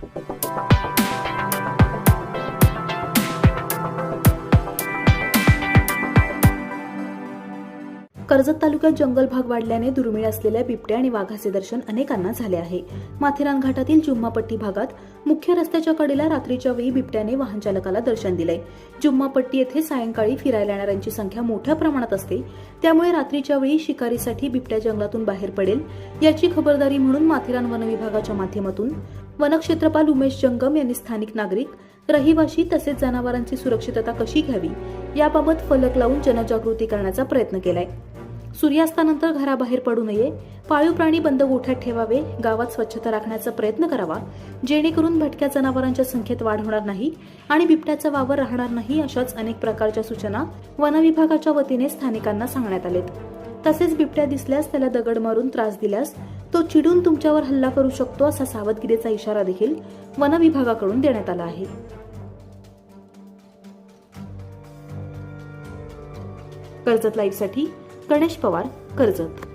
कर्जत तालुक्यात जंगल भाग वाढल्याने दुर्मिळ असलेल्या बिबट्या आणि वाघाचे दर्शन अनेकांना झाले आहे. माथेरान घाटातील जुम्मापट्टी भागात मुख्य रस्त्याच्या कडेला रात्रीच्या वेळी बिबट्याने वाहन चालकाला दर्शन दिले जुम्मापट्टी येथे सायंकाळी फिरायला येणाऱ्यांची संख्या मोठ्या प्रमाणात असते. त्यामुळे रात्रीच्या वेळी शिकारीसाठी बिबट्या जंगलातून बाहेर पडेल याची खबरदारी म्हणून माथेरान वन विभागाच्या माध्यमातून वनक्षेत्रपाल उमेश जंगम यांनी स्थानिक नागरिक रहिवाशी तसेच जनावरांची सुरक्षितता कशी घ्यावी याबाबत फलक लावून जनजागृती करण्याचा प्रयत्न केलाय. सूर्यास्तानंतर घराबाहेर पडू नये पाळीव प्राणी बंद गोठ्यात ठेवावे गावात स्वच्छता राखण्याचा प्रयत्न करावा जेणेकरून भटक्या जनावरांच्या संख्येत वाढ होणार नाही आणि बिबट्याचा वावर राहणार नाही अशाच अनेक प्रकारच्या सूचना वनविभागाच्या वतीने स्थानिकांना सांगण्यात आलेत. तसेच बिबट्या दिसल्यास त्याला दगड मारून त्रास दिल्यास तो चिडून तुमच्यावर हल्ला करू शकतो असा सावधगिरीचा इशारा देखील वनविभागाकडून देण्यात आला आहे. कर्जत लाईव्हसाठी गणेश पवार कर्जत.